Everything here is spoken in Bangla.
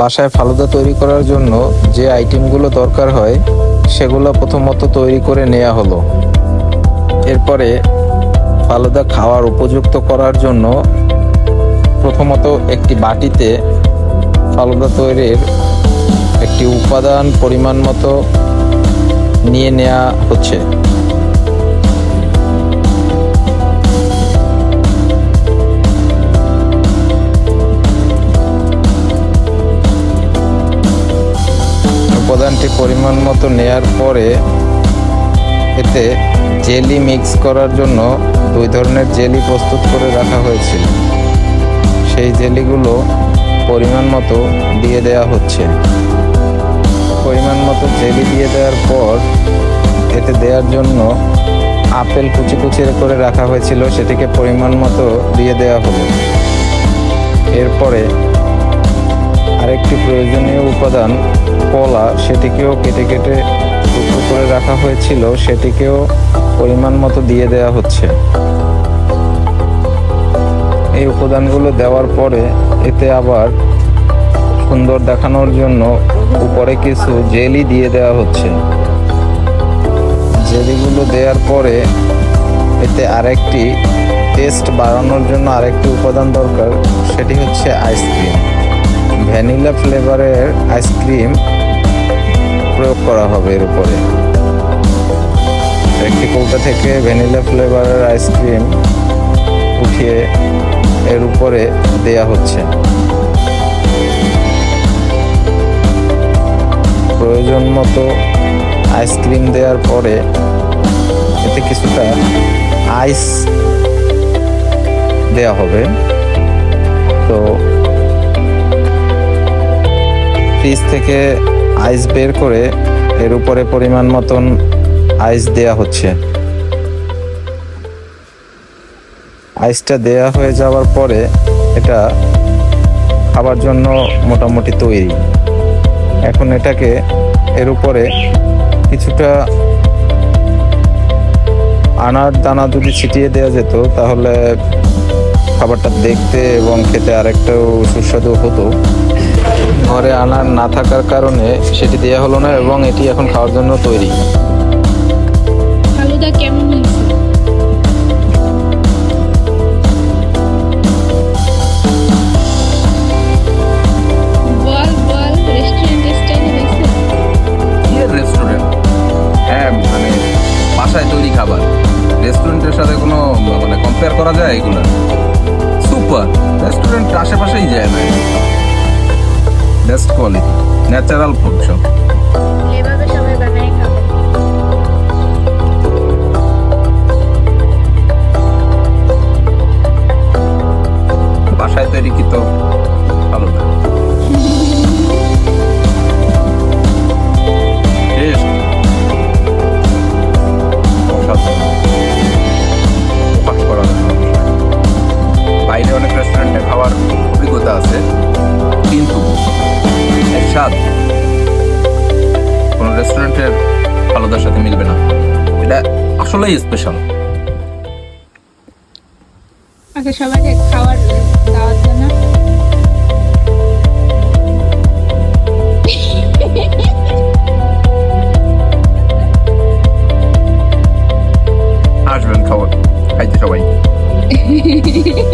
বাসায় ফালুদা তৈরি করার জন্য যে আইটেমগুলো দরকার হয়, সেগুলো প্রথমত তৈরি করে নেওয়া হলো। এরপরে ফালুদা খাওয়ার উপযুক্ত করার জন্য প্রথমত একটি বাটিতে ফালুদা তৈরির একটি উপাদান পরিমাণ মতো নিয়ে নেওয়া হচ্ছে। পরিমাণ মতো নেয়ার পরে এতে জেলি মিক্স করার জন্য দুই ধরনের জেলি প্রস্তুত করে রাখা হয়েছিল। সেই জেলিগুলো পরিমাণ মতো দিয়ে দেওয়া হচ্ছে। পরিমাণ মতো জেলি দিয়ে দেওয়ার পর এতে দেওয়ার জন্য আপেল কুচি কুচি করে রাখা হয়েছিল, সেটিকে পরিমাণ মতো দিয়ে দেওয়া হলো। এরপরে আরেকটি প্রয়োজনীয় উপাদান, কলা, সেটিকেও কেটে কেটে টুকরো করে রাখা হয়েছিল, সেটিকেও পরিমাণ মতো দিয়ে দেওয়া হচ্ছে। এই উপাদানগুলো দেওয়ার পরে এতে আবার সুন্দর দেখানোর জন্য উপরে কিছু জেলি দিয়ে দেওয়া হচ্ছে। জেলিগুলো দেওয়ার পরে এতে আরেকটি টেস্ট বাড়ানোর জন্য আরেকটি উপাদান দরকার, সেটি হচ্ছে আইসক্রিম। ভ্যানিলা ফ্লেভারের আইসক্রিম প্রয়োগ করা হবে এর উপরে। একটি কৌটা থেকে ভ্যানিলা ফ্লেভারের আইসক্রিম উঠিয়ে এর উপরে দেয়া হচ্ছে। প্রয়োজন মতো আইসক্রিম দেওয়ার পরে এতে কিছুটা আইস দেয়া হবে। তো ফ্রিজ থেকে আইস বের করে এর উপরে পরিমাণ মতন আইস দেয়া হচ্ছে। আইসটা দেয়া হয়ে যাওয়ার পরে এটা খাবার জন্য মোটামুটি তৈরি। এখন এটাকে এর উপরে কিছুটা আনার দানা যদি ছিটিয়ে দেওয়া যেত, তাহলে খাবারটা দেখতে এবং খেতে আরেকটাও সুস্বাদু হতো। ঘরে আনার না থাকার কারণে সেটি দেওয়া হলো না এবং এটি এখন খাওয়ার জন্য তৈরি। ফালুদা কেমন হয়েছে? বল বল রেস্টুরেন্ট স্টাইল হয়েছে ইয়ের রেস্টুরেন্ট হ্যাঁ মানে বাসায় তৈরি খাবার। রেস্টুরেন্টের সাথে কোনো মানে কম্পেয়ার করা যায় এগুলো? সুপার রেস্টুরেন্ট আশেপাশেই যায় না। বেস্ট কোয়ালিটি ন্যাচারাল ফুড সব। বাসায় তৈরি কি তো ভালো না। বাইরে অনেক রেস্টুরেন্টে খাওয়ার অভিজ্ঞতা আছে কিন্তু স্বাদ। কোনো রেস্টুরেন্টের আলাদার সাথে মিলবে না। এটা আসলেই স্পেশাল আগে আচ্ছা, সবাইকে খাওয়ার দাওয়াত জানা আসবেন খাবার খাইতে সবাই।